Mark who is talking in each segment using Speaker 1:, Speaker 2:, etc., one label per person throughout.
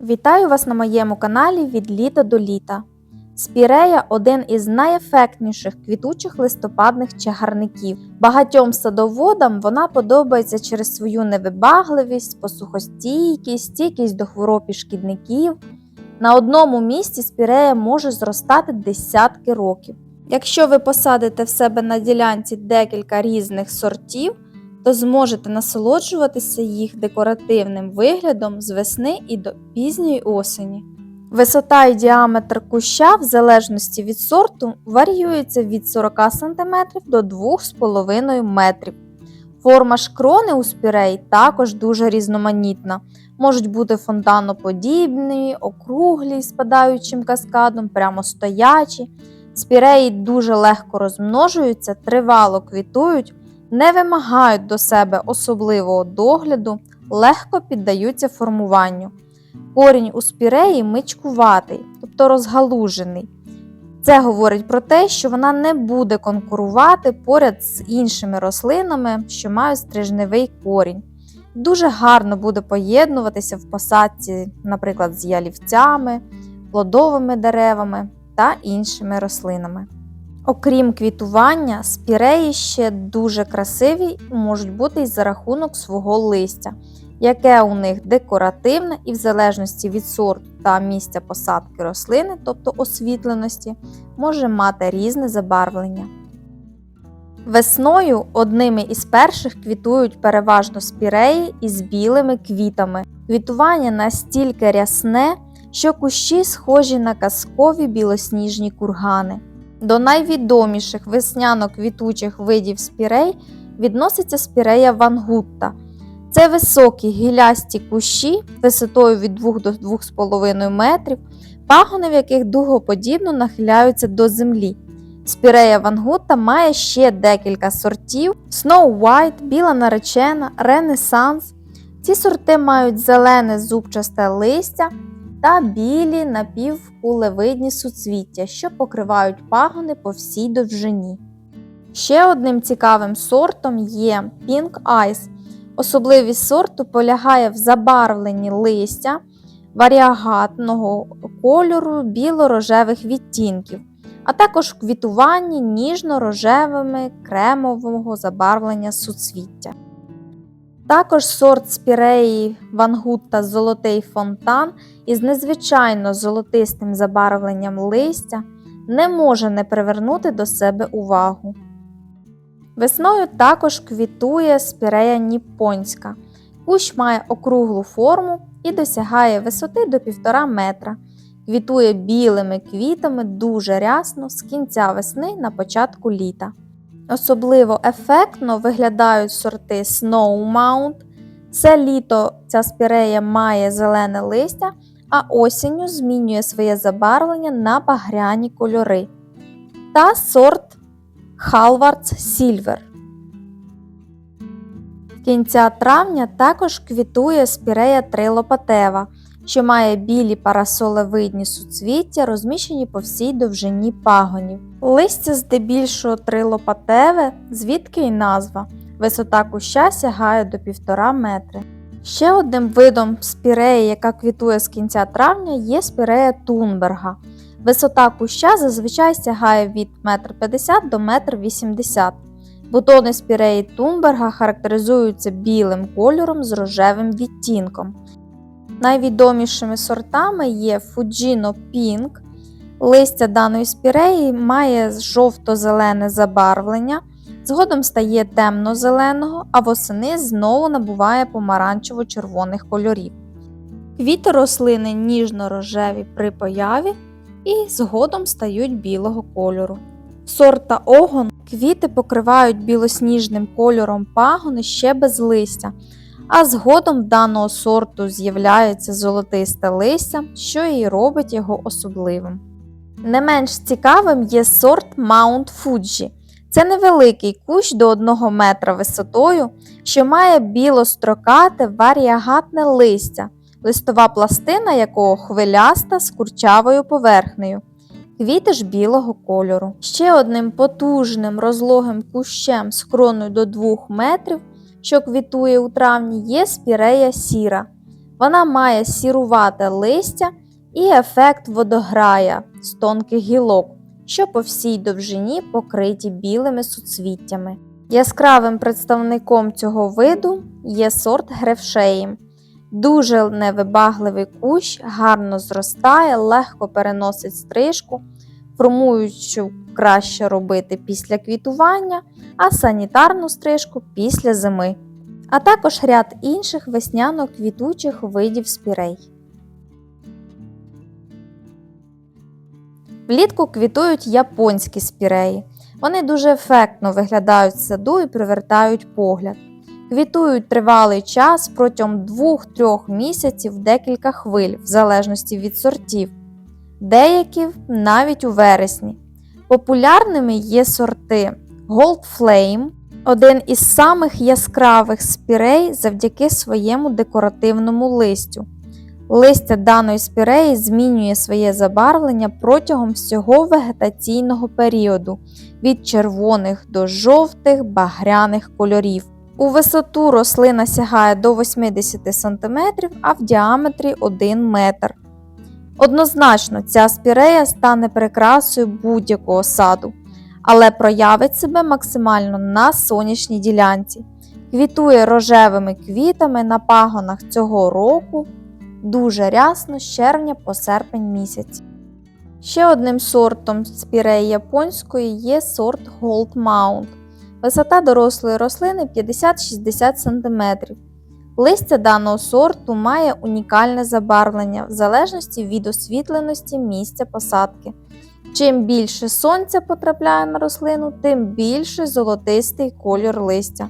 Speaker 1: Вітаю вас на моєму каналі від літа до літа. Спірея один із найефектніших квітучих листопадних чагарників. Багатьом садоводам вона подобається через свою невибагливість, посухостійкість, стійкість до хвороб і шкідників. На одному місці спірея може зростати десятки років. Якщо ви посадите в себе на ділянці декілька різних сортів, то зможете насолоджуватися їх декоративним виглядом з весни і до пізньої осені. Висота і діаметр куща, в залежності від сорту, варіюється від 40 см до 2,5 метрів. Форма ж крони у спірей також дуже різноманітна. Можуть бути фонтаноподібні, округлі, з спадаючим каскадом, прямостоячі. Спіреї дуже легко розмножуються, тривало квітують, не вимагають до себе особливого догляду, легко піддаються формуванню. Корінь у спіреї мичкуватий, тобто розгалужений. Це говорить про те, що вона не буде конкурувати поряд з іншими рослинами, що мають стрижневий корінь. Дуже гарно буде поєднуватися в посадці, наприклад, з ялівцями, плодовими деревами та іншими рослинами. Окрім квітування, спіреї ще дуже красиві можуть бути й за рахунок свого листя, яке у них декоративне і в залежності від сорту та місця посадки рослини, тобто освітленості, може мати різне забарвлення. Весною одними із перших квітують переважно спіреї із білими квітами. Квітування настільки рясне, що кущі схожі на казкові білосніжні кургани. До найвідоміших весняно-квітучих видів спірей відноситься спірея вангутта. Це високі гілясті кущі висотою від 2 до 2,5 метрів, пагони в яких дугоподібно нахиляються до землі. Спірея вангутта має ще декілька сортів: Snow White, біла наречена, Ренесанс. Ці сорти мають зелене зубчасте листя та білі напівкулевидні суцвіття, що покривають пагони по всій довжині. Ще одним цікавим сортом є Pink Ice. Особливість сорту полягає в забарвленні листя варіагатного кольору біло-рожевих відтінків, а також в квітуванні ніжно-рожевими кремового забарвлення суцвіття. Також сорт спіреї Вангутта Золотий фонтан із незвичайно золотистим забарвленням листя не може не привернути до себе увагу. Весною також квітує спірея ніпонська. Кущ має округлу форму і досягає висоти до 1,5 метра. Квітує білими квітами дуже рясно з кінця весни на початку літа. Особливо ефектно виглядають сорти Snow Mount. Це літо ця спірея має зелене листя, а осінню змінює своє забарвлення на багряні кольори. Та сорт Halvards Silver. Кінця травня також квітує спірея трилопатева, що має білі парасолевидні суцвіття, розміщені по всій довжині пагонів. Листя здебільшого трилопатеве, звідки й назва. Висота куща сягає до 1,5 метри. Ще одним видом спіреї, яка квітує з кінця травня, є спірея Тунберга. Висота куща зазвичай сягає від 1,50 м до 1,80 м. Бутони спіреї Тунберга характеризуються білим кольором з рожевим відтінком. Найвідомішими сортами є Fujino Pink. Листя даної спіреї має жовто-зелене забарвлення, згодом стає темно-зеленого, а восени знову набуває помаранчево-червоних кольорів. Квіти рослини ніжно-рожеві при появі і згодом стають білого кольору. Сорта огон квіти покривають білосніжним кольором пагони ще без листя, а згодом даного сорту з'являється золотисте листя, що і робить його особливим. Не менш цікавим є сорт Mount Fuji. Це невеликий кущ до 1 метра висотою, що має білострокате варіагатне листя, листова пластина якого хвиляста з курчавою поверхнею. Квіти ж білого кольору. Ще одним потужним розлогим кущем з кроною до 2 метрів, що квітує у травні, є спірея сіра. Вона має сірувате листя і ефект водограя з тонких гілок, що по всій довжині покриті білими суцвіттями. Яскравим представником цього виду є сорт грефшеї. Дуже невибагливий кущ, гарно зростає, легко переносить стрижку, формуючу краще робити після квітування, а санітарну стрижку після зими, а також ряд інших весняно-квітучих видів спірей. Влітку квітують японські спіреї. Вони дуже ефектно виглядають в саду і привертають погляд. Квітують тривалий час протягом 2-3 місяців декілька хвиль, в залежності від сортів, деякі навіть у вересні. Популярними є сорти Gold Flame, один із самих яскравих спірей завдяки своєму декоративному листю. Листя даної спіреї змінює своє забарвлення протягом всього вегетаційного періоду від червоних до жовтих багряних кольорів. У висоту рослина сягає до 80 см, а в діаметрі 1 метр. Однозначно, ця спірея стане прикрасою будь-якого саду, але проявить себе максимально на сонячній ділянці. Квітує рожевими квітами на пагонах цього року дуже рясно з червня по серпень місяць. Ще одним сортом спіреї японської є сорт Gold Mount. Висота дорослої рослини 50-60 см. Листя даного сорту має унікальне забарвлення в залежності від освітленості місця посадки. Чим більше сонця потрапляє на рослину, тим більше золотистий колір листя.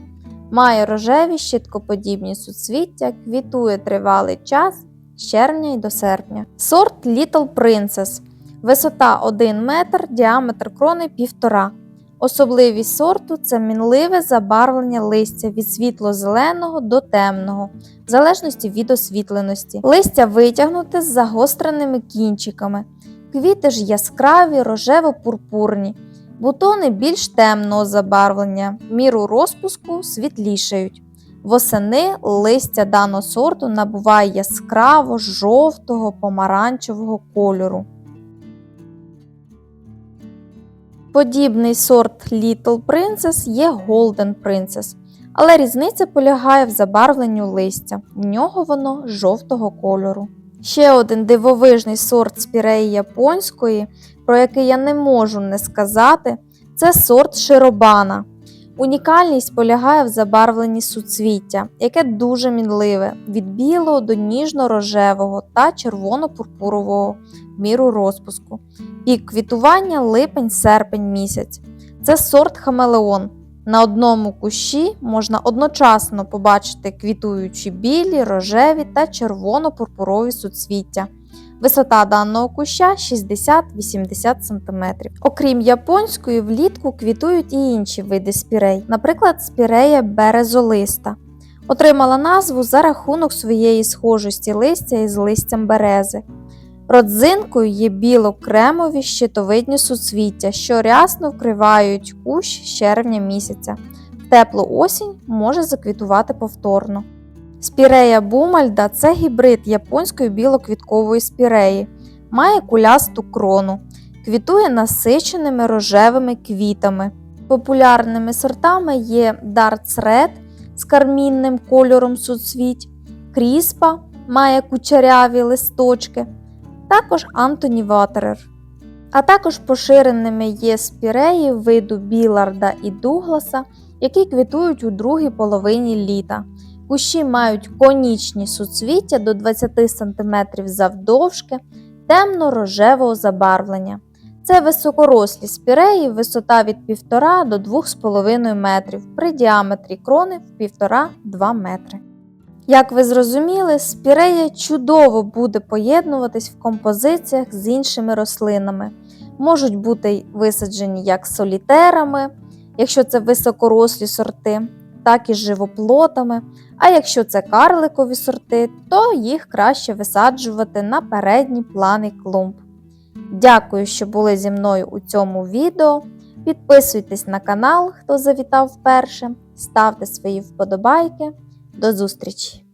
Speaker 1: Має рожеві щиткоподібні суцвіття, квітує тривалий час з червня й до серпня. Сорт Little Princess. Висота 1 метр, діаметр крони 1,5 Особливість сорту це мінливе забарвлення листя від світло-зеленого до темного, в залежності від освітленості. Листя витягнуте з загостреними кінчиками. Квіти ж яскраві, рожево-пурпурні, бутони більш темного забарвлення, в міру розпуску світлішають. Восени листя даного сорту набуває яскраво жовтого помаранчевого кольору. Подібний сорт Little Princess є Golden Princess, але різниця полягає в забарвленню листя, в нього воно жовтого кольору. Ще один дивовижний сорт спіреї японської, про який я не можу не сказати, це сорт широбана. Унікальність полягає в забарвленні суцвіття, яке дуже мінливе, від білого до ніжно-рожевого та червоно-пурпурового міру розпуску. Пік квітування липень-серпень місяць. Це сорт хамелеон. На одному кущі можна одночасно побачити квітуючі білі, рожеві та червоно-пурпурові суцвіття. Висота даного куща 60-80 см. Окрім японської, влітку квітують і інші види спірей, наприклад, спірея березолиста. Отримала назву за рахунок своєї схожості листя із листям берези. Родзинкою є біло-кремові щитовидні суцвіття, що рясно вкривають кущ з червня місяця. Теплу осінь може заквітувати повторно. Спірея бумальда це гібрид японської білоквіткової спіреї, має кулясту крону, квітує насиченими рожевими квітами. Популярними сортами є Darts Red з кармінним кольором суцвіть, Кріспа має кучеряві листочки, також Антоні Ватерер. А також поширеними є спіреї виду Біларда і Дугласа, які квітують у другій половині літа. Кущі мають конічні суцвіття до 20 см завдовжки, темно-рожевого забарвлення. Це високорослі спіреї, висота від 1,5 до 2,5 метрів, при діаметрі крони в 1,5-2 метри. Як ви зрозуміли, спірея чудово буде поєднуватись в композиціях з іншими рослинами. Можуть бути висаджені як солітерами, якщо це високорослі сорти, так і живоплотами. А якщо це карликові сорти, то їх краще висаджувати на передні плани клумб. Дякую, що були зі мною у цьому відео. Підписуйтесь на канал, хто завітав вперше, ставте свої вподобайки. До зустрічі!